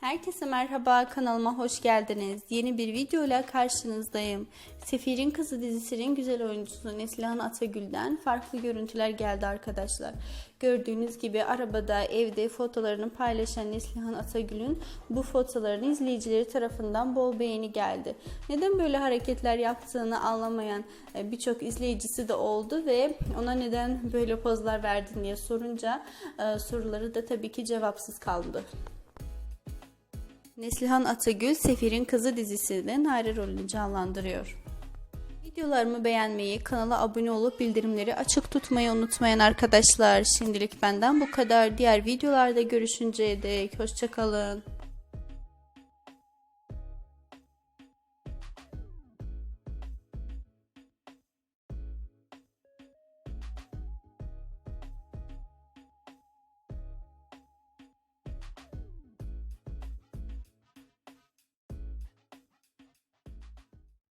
Herkese merhaba kanalıma hoş geldiniz. Yeni bir videoyla karşınızdayım. Sefir'in Kızı dizisinin güzel oyuncusu Neslihan Atagül'den farklı görüntüler geldi arkadaşlar. Gördüğünüz gibi arabada evde fotolarını paylaşan Neslihan Atagül'ün bu fotolarını izleyicileri tarafından bol beğeni geldi. Neden böyle hareketler yaptığını anlamayan e, birçok izleyicisi de oldu ve ona neden böyle pozlar verdin diye sorunca e, soruları da tabii ki cevapsız kaldı. Neslihan Atagül Sefir'in Kızı dizisinde Nare rolünü canlandırıyor. Videolarımı beğenmeyi, kanala abone olup bildirimleri açık tutmayı unutmayın arkadaşlar. Şimdilik benden bu kadar. Diğer videolarda görüşünceye dek hoşçakalın.